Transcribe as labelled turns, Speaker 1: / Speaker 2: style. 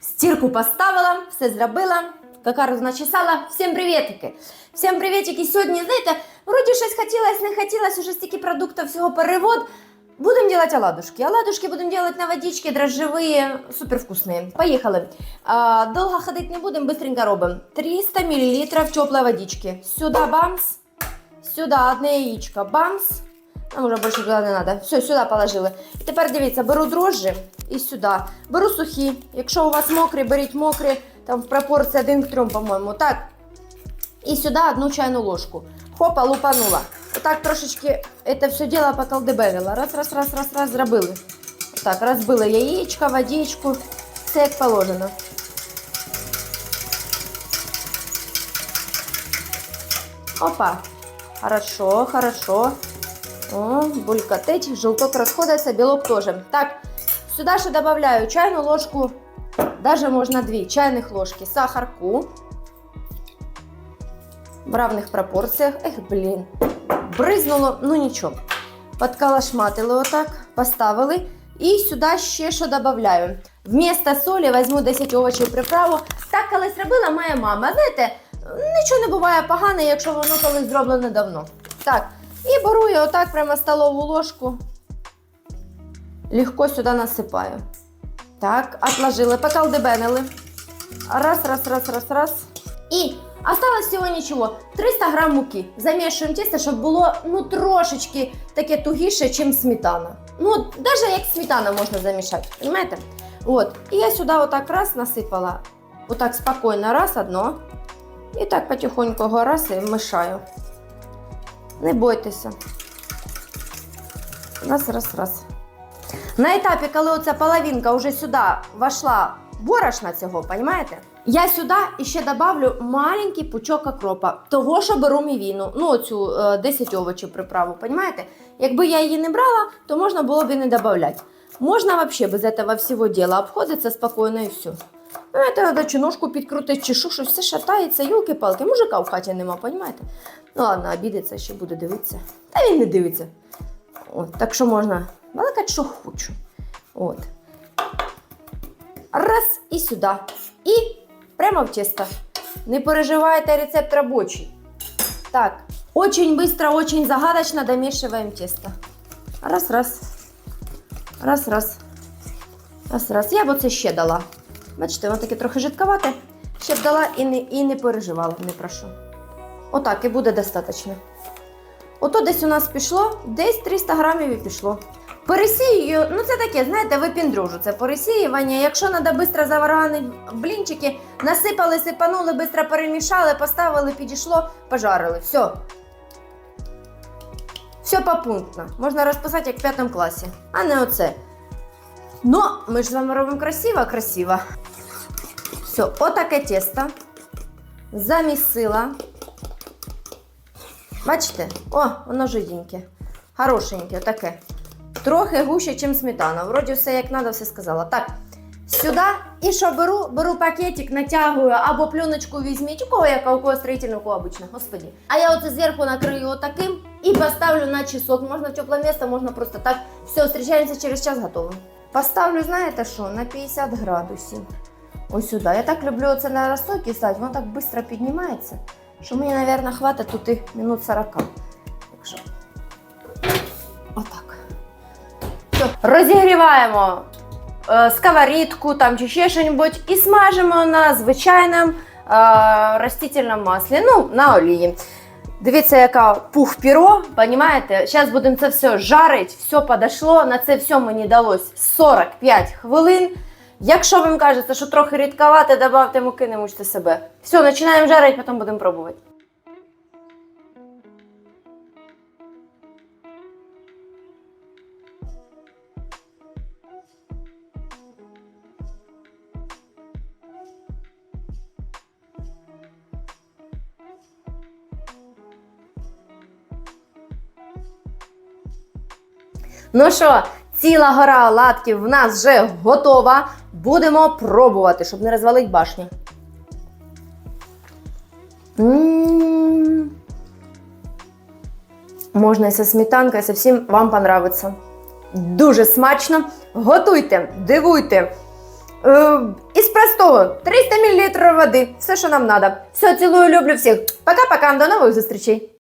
Speaker 1: Стірку поставила, все зробила, какару начесала. Всім привітики! Всім привітики! Сьогодні, знаєте, вроді щось хотілося, не хотілося, уже стільки продуктів, всього перевод. Будем делать оладушки. Оладушки будем делать на водичке, дрожжевые, супер вкусные. Поехали. А, долго ходить не будем, быстренько робим. 300 мл теплой водички. Сюда бамс, сюда одне яичко, бамс. Нам уже більше туди не треба. Все, сюди положили. І тепер дивіться, беру дрожжі і сюди. Беру сухі. Якщо у вас мокрі, беріть мокрі, там в пропорції 1 к 3, по-моєму. Так. І сюди одну чайну ложку. Хопа, лупанула. Отак трошечки це все діло поколдебелила. Раз, раз, раз, раз, раз, зробили. Так, розбили яєчко, водичку. Все як положено. Опа. Хорошо, хорошо. О, булькатить, желток расходуется, белок тоже. Так, сюда же добавляю чайную ложку, даже можно две чайных ложки сахарку. В равных пропорциях. Эх, блин. Бризнуло, ну нічого. Подкалашматили отак, поставили. І сюди ще що додаю. Вмісто солі візьму 10 овочів приправу. Так колись робила моя мама. Знаєте, нічого не буває погане, якщо воно колись зроблено давно. Так, і беру я отак прямо столову ложку. Легко сюди насипаю. Так, отложили, поколдебенили. Раз, раз, раз, раз, раз. І осталось всього нічого. 300 грам муки. Замішуємо тісто, щоб було ну трошечки таке тугіше, ніж сметана. Ну, навіть як сметана можна замішати, розумієте? От. І я сюди отак раз насипала. Отак спокійно, раз, одно. І так потихоньку його раз і мішаю. Не бойтеся. Раз, раз, раз. На етапі, коли оця половинка вже сюди вошла борошна цього, розумієте? Я сюди ще добавлю маленький пучок окропа, того, що беру мівіну, ну оцю е, 10 овочів приправу, розумієте? Якби я її не брала, то можна було б і не додавати. Можна взагалі без цього всього діла обходитися спокійно і все. Ну, це треба чи ножку підкрутити, чи що, все шатається, юлки-палки, мужика в хаті нема, розумієте? Ну ладно, обідеться, ще буде дивитися. Та він не дивиться. От, так що можна що хочу. От. Раз і сюди. І прямо в тісто. Не переживайте, рецепт робочий. Так, очень быстро, очень загадочно домешиваем тесто. Раз, раз. Раз, раз. Раз, раз. Я б оце ще дала. Бачите, воно таке трохи жидковате. Ще б дала і не, і не переживала, не прошу. Отак, і буде достатньо. Ото десь у нас пішло, десь 300 грамів і пішло. Пересію, ну це таке, знаєте, випіндружу, це пересіювання. Якщо треба швидко заваргані блінчики, насипали, сипанули, швидко перемішали, поставили, підійшло, пожарили. Все. Все попунктно. Можна розписати як в п'ятому класі, а не оце. Ну, ми ж з вами робимо красиво, красиво. Все, отаке тісто. Замісила. Бачите? О, воно жиденьке. Хорошеньке, таке. Трохи гуще, ніж сметана. Вроді все як треба, все сказала. Так, сюди. І що беру? Беру пакетик, натягую або пленочку візьміть. У кого яка, у кого строїтельна, у кого обычно, господи. А я оце зверху накрию отаким і поставлю на часок. Можна в тепле місце, можна просто так. Все, зустрічаємося через час готово. Поставлю, знаєте що, на 50 градусів. Ось сюди. Я так люблю оце на розстойки ставити, воно так швидко піднімається, що мені, мабуть, хватить тут і минут 40. Розігріваємо е, сковорідку там чи ще щось і смажимо на звичайному е, ростительному маслі, ну, на олії. Дивіться, яка пух піро, понімаєте? Зараз будемо це все жарити, все подошло. На це все мені далось 45 хвилин. Якщо вам кажеться, що трохи рідковато, додавте муки, не мучте себе. Все, починаємо жарити, потім будемо пробувати. Ну що, ціла гора оладків в нас вже готова. Будемо пробувати, щоб не розвалити башню. Можна і зі сметанкою, це всім вам понравиться. Дуже смачно. Готуйте, дивуйте. Е, із простого. 300 мл води. Все, що нам треба. Все, цілую, люблю всіх. Пока-пока, до нових зустрічей.